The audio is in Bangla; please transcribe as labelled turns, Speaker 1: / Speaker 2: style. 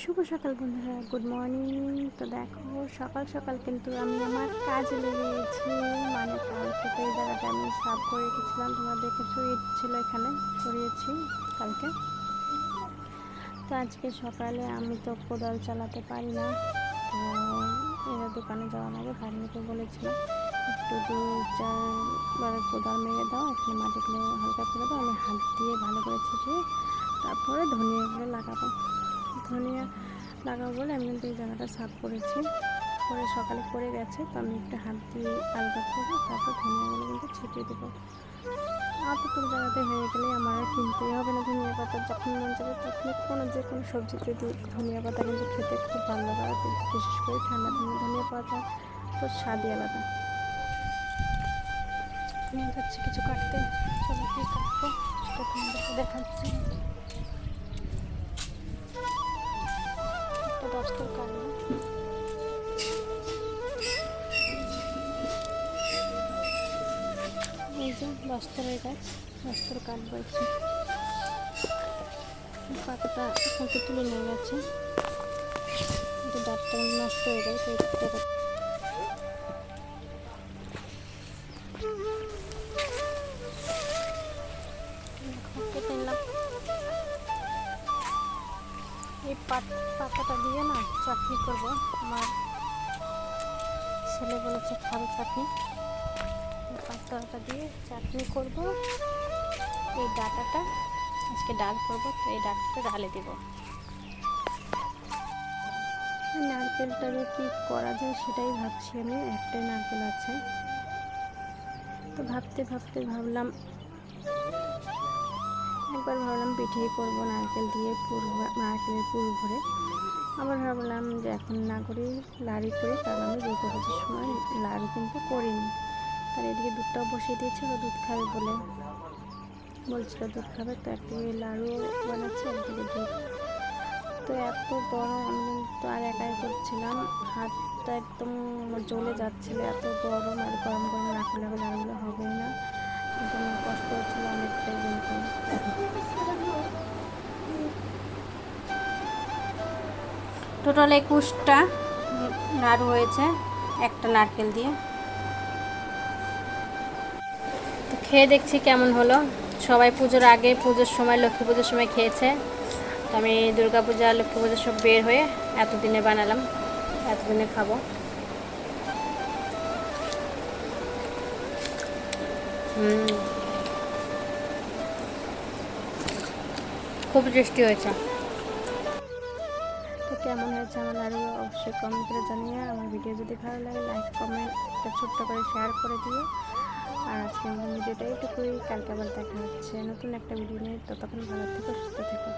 Speaker 1: শুভ সকাল বন্ধুরা গুড মর্নিং তো দেখো, সকাল সকাল কিন্তু আমি আমার কাজে লেগে গেছি। মানে কালকে তো এই জায়গাটা আমি সাফ করে রেখেছিলাম। তোমরা দেখেছ ইট ছিল এখানে সরিয়েছি কালকে। তো আজকে সকালে আমি তো কোদাল চালাতে পারি না। তো এরা দোকানে যাওয়ার আগে ভাগ্নিকে বলেছিলাম, একটু দু চারবার কোদাল মেরে দাও, এখানে মাটিগুলো হালকা করে দাও, আমি হাত দিয়ে ভালো করে ছিটিয়ে তারপরে ধনিয়াগুলো লাগাবো। ধনিয়া লাগাবো বলে আমি কিন্তু এই জায়গাটা সাফ করেছি। করে সকালে করে গেছে, তো আমি একটু হাত দিয়ে আলগা করব তারপর ধনিয়াগুলো কিন্তু ছিটিয়ে দেবো। আপাতত জায়গাতে হয়ে গেলে আমার আর কিনতেই হবে না ধনিয়া পাতা। যখন মন যাবে তখন কোনো যে কোনো সবজিতে ধনিয়া পাতা কিন্তু খেতে খুব ভালো লাগে বিশেষ করে ঠান্ডা দিনে ধনিয়া পাতা, তো স্বাদই আলাদা। নিয়ে যাচ্ছি কিছু কাটতে, চলো কি কাটবো দেখাচ্ছি। দশটার কাটবো এই যে দশটারের গাছ দশটার কাটবো একটু পাতাটা ফাঁকে তুলে নিয়ে গেছে ডাবটা নষ্ট হয়ে তো পাতাটা দিয়ে না চাটনি করব। আমার ছেলে বলেছে খাবে চাটনি। পাতাটা দিয়ে চাটনি করব। এই ডাটাটা আজকে ডাল করব, তো এই ডালটা ডালে দেব। নারকেলটা কী করা যায় সেটাই ভাবছি আমি, একটাই নারকেল আছে। তো ভাবতে ভাবতে ভাবলাম একবার ভাবলাম পিঠেই করব, নারকেল দিয়ে পুর নারকেলের পুর ভরে। আবার ভাবলাম যে এখন না করি লাড়ি করি কারণ আমি দুটো বাজার সময় লাড়ি কিন্তু করিনি। তার এদিকে দুধটাও বসিয়ে দিয়েছে ও দুধ খাবে বলে। বলছিল, দুধ খাবে তো একদিকে লাড়ু বানাচ্ছে একদিকে দুধ। তো এত গরম, আমি কিন্তু আর একাই করছিলাম। হাতটা একদম জ্বলে যাচ্ছিল, এত গরম আর গরম গরম আবার লাড়ুগুলো হবেই না। কিন্তু আমার কষ্ট হচ্ছিল অনেকটাই। টোটাল একুশটা নাড়ু হয়েছে, একটা নারকেল দিয়ে। তো খেয়ে দেখছি কেমন হলো। সবাই পুজোর আগে, পুজোর সময়, লক্ষ্মী পুজোর সময় খেয়েছে। তো আমি দুর্গা পূজা, লক্ষ্মী পুজোর সব বের হয়ে এতদিনে বানালাম, এতদিনে খাব। খুব টেস্টি হয়েছে। কেমন হয়েছে আমার আরও অবশ্যই কমেন্ট করে জানিয়ে আমার ভিডিও যদি ভালো লাগে লাইক কমেন্ট একটা ছোট্ট করে শেয়ার করে দিও। আর আজকে আমার ভিডিওটা এইটুকুই। কালকে আবার দেখা হচ্ছে নতুন একটা ভিডিও নিয়ে। ততক্ষণ ভালো থেকে, সুস্থ থেকো।